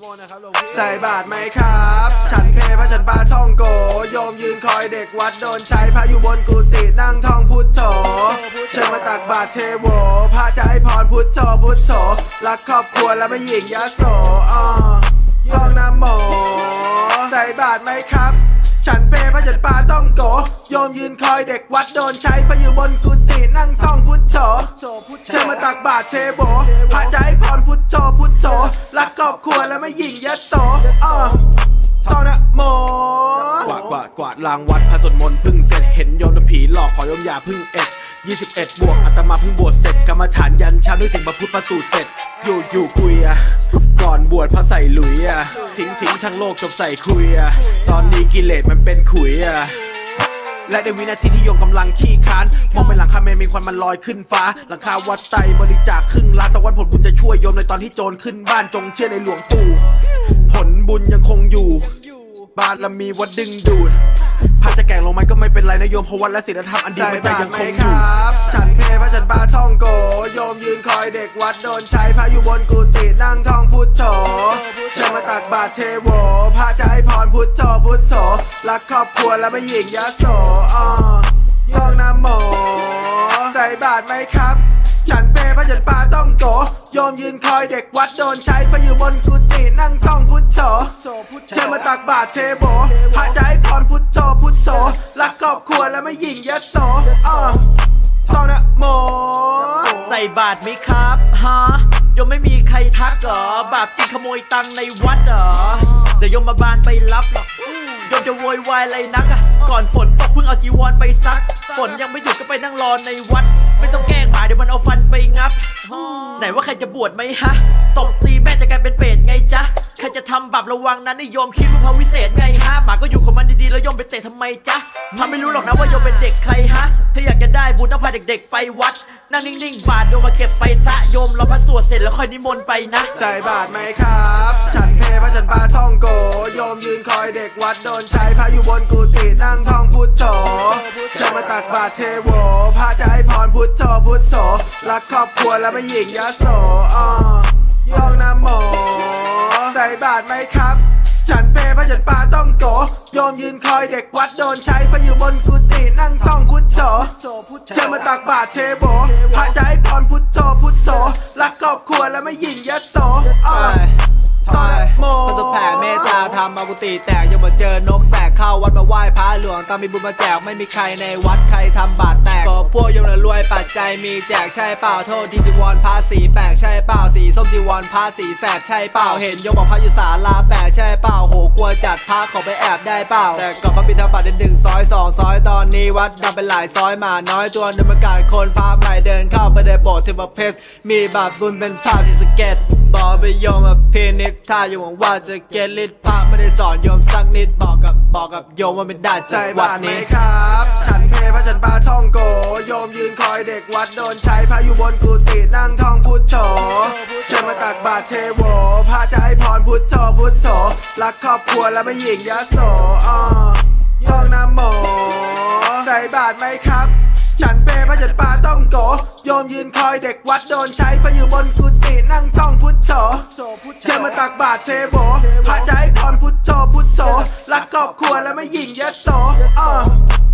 โมนะครับหลวงพี่ใส่บาทไหมครับ ฉันเพพระฉันปาท่องโก โยมยืนคอยเด็กวัดโดนใช้พระอยู่บนกุฏินั่งท่องพุทโธเชิญมาตักบาตรเทโวพระจะให้พรพุทโธพุทโธรักครอบครัวและไม่หญิงยโสอ้อท่องน้ำโม ใส่บาทไหมครับ นเพพระฉันปาต้องโก โยมยืนคอยเด็กวัดโดนใช้พระอยู่บนกุฏินั่งท่องพุทโธเชิญมาตักบาตรเทโบพระให้พรพุทโธพุทโธรักครอบครัวและไม่หยิ่งยโสอ้อท่องนะโมกวาดกวาดกวาดลางวัดพระสวดมนต์เพึ่งเสร็จเห็นโยมโดนผีหลอกขอโยมอย่าเพึ่งเอ็ด21 บวกอาตมาเพึ่งบวชเสร็จกรรมฐานยันเช้านึกถึงพระพุทธประสูตรเสร็จ อยู่อยู่คุยอะก่อนบวชพระใส่หลุยอะ ทิ้งทิ้งทั้งโลกจบใส่คุยอะตอนนี้กิเลสมันเป็นขุยอะและในวินาทีที่โยมกำลังขี้ค้านมองไปหลังคาเมนมีควันมันลอยขึ้นฟ้า หลังคาวัดไตบริจาคครึ่งล้านสักวันผลบุญจะช่วยโยมในตอนที่โจรขึ้นบ้านจงเชื่อในหลวงปู่ผลบุญยังคงอยู่ บารมีวัดดึงดูดพระจะแก่งลงมันก็ไม่เป็นไรนะโยมเพราะวัดและศีลธรรมอันดีไม่ไปบาตยังคงอยู่ฉัน อยเด็กวัดโดนใช้พระอยู่บนกุฏินั่งท่องพุทโธเชิญมาตักบาตรเทโวพระจะให้พรพุทโธพุทโธรักครอบครัวและไม่หยิ่งยโสอ้อท่องน้ำโมใส่บาตรไหมครับ ฉันเพพระฉันปาต้องโกโยมยืนคอยเด็กวัดโดนใช้พระอยู่บนกุฏินั่งท่องพุทโธเชิญมาตักบาตรเทโบพระจะให้พรพุทโธพุทโธรักครอบครัวและไม่หยิ่งยโสอ้อท่องนะโมใส่ บาทไหมครับฮะยมไม่มีใครทักเหรอบาปจริงขโมยตังค์ในวัดเหรอเดี๋ยวยมมาบานไปรับหรอกยมจะโวยวายอะไรนักอะก่อนฝนตกเพิ่งเอาจีวรไปซัก ฝนยังไม่หยุดก็ไปนั่งรอในวัด ไม่ต้องแกล้งหมาเดี๋ยวมันเอาฟันไป งับ ไหนว่าใครจะบวชไหมฮะ ตบตีแม่จะกลายเป็นเปรตไงจ๊ะ ใครจะทำบาประวังนั้นนิยมคิดว่าพระวิเศษไงฮะ หมาก็อยู่ของมันดีๆแล้วโยมไปเตะทำไมจ๊ะมันไม่รู้หรอกนะว่าโยมเป็นเด็กใครฮะ ถ้าอยากจะได้บุญต้องพาเด็กๆไปวัด นั่งนิ่งๆ บาทโยมมาเก็บไปซะโยมรอพระสวดเสร็จแล้วค่อยนิมนต์ไปนะใส่บาตรไหมครับ ฉันเพพระฉันปาท่องโก โยมยืนคอยเด็กวัดโดนใช้พระอยู่บนกุฏินั่งท่องพุทโธเชิญมาตักบาตรเทโวพระจะให้พรพุทโธพุทโธรักครอบครัวและไม่หยิ่งยโสอ้อท่องน้ำโมใส่บาตรไหมครับ ฉันเพพระฉันปาต้องโก โยมยืนคอยเด็กวัดโดนใช้พระอยู่บนกุฏินั่งท่องพุทโธเชิญมาตักบาตรเทโวพระจะให้พรพุทโธพุทโธรักครอบครัวและไม่หยิ่งยโสอ้อทำไมพระสุแผ่เมตตาทำมากุฏิแตกยังมาเจอนกแสกเข้าวัดมาไหลวงตามมีบุญมาแจกไม่มีใครในวัดใครทำบาตรแตกก็พวกโยมน่ะรวยปัจจัยมีแจกใช่เปล่าโทษที่จีวรพระสีแปลกใช่เปล่าสีส้มจีวรพระสีแสดใช่เปล่าเห็นโยมบอกพระอยู่ศาลาแปลกใช่เปล่าโหกลัวจัดพระขอไปแอบได้เปล่าแต่ก่อนพระบิณฑบาตเดินหนึ่งซอยสองซอยตอนนี้วัดดำเป็นหลายซอยมาน้อยตัวหนึงประกาศคนพระใหม่เดินเข้าไปในโบสถ์เที่ประเพสมีบาปบุญเป็นภาพที่สเก็ตบอกไปโยมมาพินิจถ้าโยมหวังว่าจะเกลิดพ ไม่ได้สอนโยมสักนิดบอกกับบอกกับโยมว่าไม่ได้จาใส่กวับาดตรไหมนี้ ครับ ฉันเพพระฉันปาท่องโก โยมยืนคอยเด็กวัดโดนใช้พระอยู่บนกุฏินั่งท่องพุทโธเชิญมาตักบาตรเทโวพระจะให้พรพุทโธพุทโธรักครอบครัวและไม่หยิ่งยโสอ้อท่องน้ำโมใส่บาตรไหมครับ ฉันเพพระฉันปาต้องโก โยมยืนคอยเด็กวัดโดนใช้พระอยู่บนกุฏินั่งท่องพุทโธ เชิญมาตักบาตรเทโวพระจะให้พ รักครอบครัวและไม่หยิ่งยโสอ่องนะโม